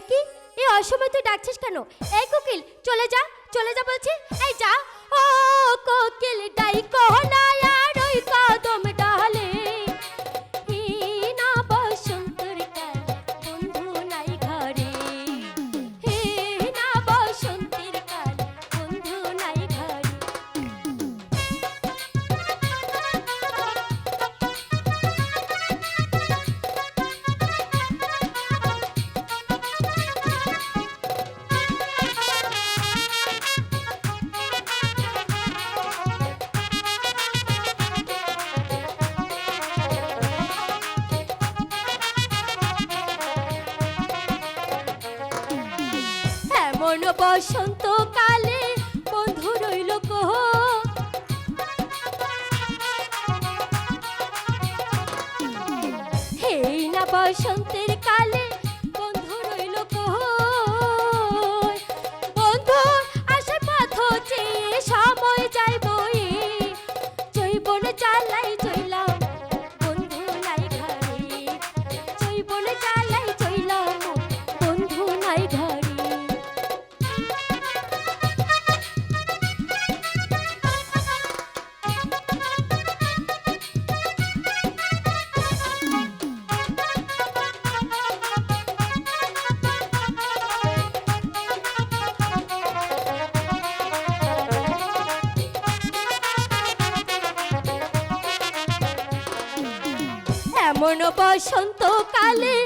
একই এই অসময় তুই ডাকছিস কেন? এই কোকিল, চলে যা চলে যা বলছি। এই যা। এমন বসন্ত কালে বন্ধু রইল কহ হেই না বসন্তের এমন বসন্ত কালে